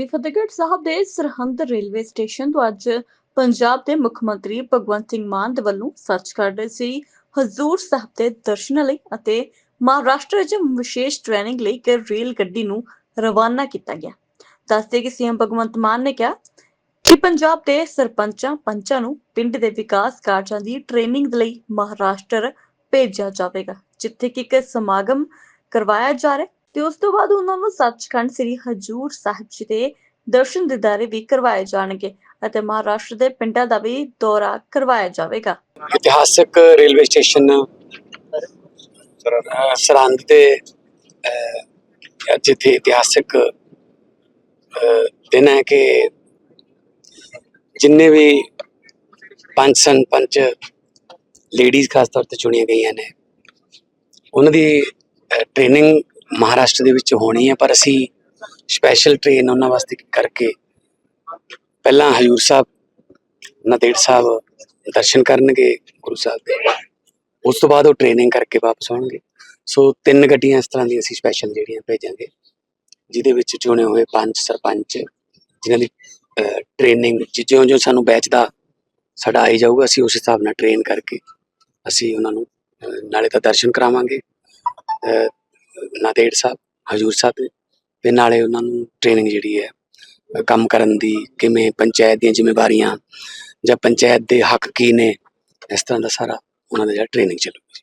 ਸ੍ਰੀ ਫਤਿਹਗੜ੍ਹ ਸਾਹਿਬ ਦੇ Sirhind railway station ਤੋਂ ਅੱਜ ਪੰਜਾਬ ਦੇ ਮੁੱਖ ਮੰਤਰੀ ਭਗਵੰਤ ਸਿੰਘ ਮਾਨ ਦੇ ਵੱਲੋਂ ਸੱਚਖੰਡ ਸ੍ਰੀ ਹਜ਼ੂਰ ਸਾਹਿਬ ਦੇ ਦਰਸ਼ਨਾਂ ਲਈ ਅਤੇ ਮਹਾਰਾਸ਼ਟਰ ਵਿੱਚ ਵਿਸ਼ੇਸ਼ ਟ੍ਰੇਨਿੰਗ ਲਈ ਇੱਕ ਰੇਲ ਗੱਡੀ ਨੂੰ ਰਵਾਨਾ ਕੀਤਾ ਗਿਆ। ਦੱਸਦੇ ਕਿ ਸੀਐਮ ਭਗਵੰਤ ਮਾਨ ਨੇ ਕਿਹਾ ਕਿ ਪੰਜਾਬ ਦੇ ਸਰਪੰਚਾਂ ਪੰਚਾਂ ਨੂੰ ਪਿੰਡ ਦੇ ਵਿਕਾਸ ਕਾਰਜਾਂ ਦੀ ਟ੍ਰੇਨਿੰਗ ਲਈ ਮਹਾਰਾਸ਼ਟਰ ਭੇਜਿਆ ਜਾਵੇਗਾ, ਜਿੱਥੇ ਕਿ ਇੱਕ ਸਮਾਗਮ ਕਰਵਾਇਆ ਜਾ ਰਿਹਾ ਤੇ ਉਸ ਤੋਂ ਬਾਅਦ ਉਹਨਾਂ ਨੂੰ ਸੱਚਖੰਡ ਸ੍ਰੀ ਹਜੂਰ ਸਾਹਿਬ ਜੀ ਦੇ ਦਰਸ਼ਨ ਦਿਦਾਰੇ ਵੀ ਕਰਵਾਏ ਜਾਣਗੇ ਅਤੇ ਮਹਾਰਾਸ਼ਟਰ ਦੇ ਪਿੰਡਾਂ ਦਾ ਵੀ ਦੌਰਾ ਕਰਵਾਇਆ ਜਾਵੇਗਾ। ਇਤਿਹਾਸਕ ਰੇਲਵੇ ਸਟੇਸ਼ਨ ਸਰਹੰਦ ਅਹ, ਜਿੱਥੇ ਇਤਿਹਾਸਕ ਦਿਨ ਹੈ ਕਿ ਜਿੰਨੇ ਵੀ ਪੰਜ ਸਨ ਪੰਚ ਲੇਡੀਜ਼ ਖਾਸ ਤੌਰ ਤੇ ਚੁਣੀਆਂ ਗਈਆਂ ਨੇ ਉਹਨਾਂ ਦੀ ਟ੍ਰੇਨਿੰਗ ਮਹਾਰਾਸ਼ਟਰ ਦੇ ਵਿੱਚ ਹੋਣੀ ਹੈ, ਪਰ ਅਸੀਂ ਸਪੈਸ਼ਲ ਟ੍ਰੇਨ ਉਹਨਾਂ ਵਾਸਤੇ ਕਰਕੇ ਪਹਿਲਾਂ ਹਜੂਰ ਸਾਹਿਬ, ਨਦੇੜ ਸਾਹਿਬ ਦਰਸ਼ਨ ਕਰਨਗੇ ਗੁਰੂ ਸਾਹਿਬ ਦੇ। ਉਸ ਤੋਂ ਬਾਅਦ ਉਹ ਟ੍ਰੇਨਿੰਗ ਕਰਕੇ ਵਾਪਸ ਆਉਣਗੇ। ਸੋ ਤਿੰਨ ਗੱਡੀਆਂ ਇਸ ਤਰ੍ਹਾਂ ਦੀਆਂ ਅਸੀਂ ਸਪੈਸ਼ਲ ਜਿਹੜੀਆਂ ਭੇਜਾਂਗੇ, ਜਿਹਦੇ ਵਿੱਚ ਚੁਣੇ ਹੋਏ ਪੰਜ ਸਰਪੰਚ, ਜਿਨ੍ਹਾਂ ਦੀ ਟ੍ਰੇਨਿੰਗ ਜਿਉਂ ਜਿਉਂ ਸਾਨੂੰ ਬੈਚ ਦਾ ਸਾਡਾ ਆਈ ਜਾਊਗਾ, ਅਸੀਂ ਉਸ ਹਿਸਾਬ ਨਾਲ ਟ੍ਰੇਨ ਕਰਕੇ ਅਸੀਂ ਉਹਨਾਂ ਨੂੰ ਨਾਲੇ ਤਾਂ ਦਰਸ਼ਨ ਕਰਾਵਾਂਗੇ। ਨਾਂਦੇੜ ਸਾਹਿਬ ਹਜੂਰ ਸਾਹਿਬ ਦੇ। ਤੇ ਨਾਲੇ ਉਹਨਾਂ ਨੂੰ ਟ੍ਰੇਨਿੰਗ ਜਿਹੜੀ ਹੈ ਕੰਮ ਕਰਨ ਦੀ, ਕਿਵੇਂ ਪੰਚਾਇਤ ਦੀਆਂ ਜ਼ਿੰਮੇਵਾਰੀਆਂ ਜਾਂ ਪੰਚਾਇਤ ਦੇ ਹੱਕ ਕੀ ਨੇ, ਇਸ ਤਰ੍ਹਾਂ ਦਾ ਸਾਰਾ ਉਹਨਾਂ ਦਾ ਜਿਹੜਾ ਟ੍ਰੇਨਿੰਗ ਚੱਲੂਗੀ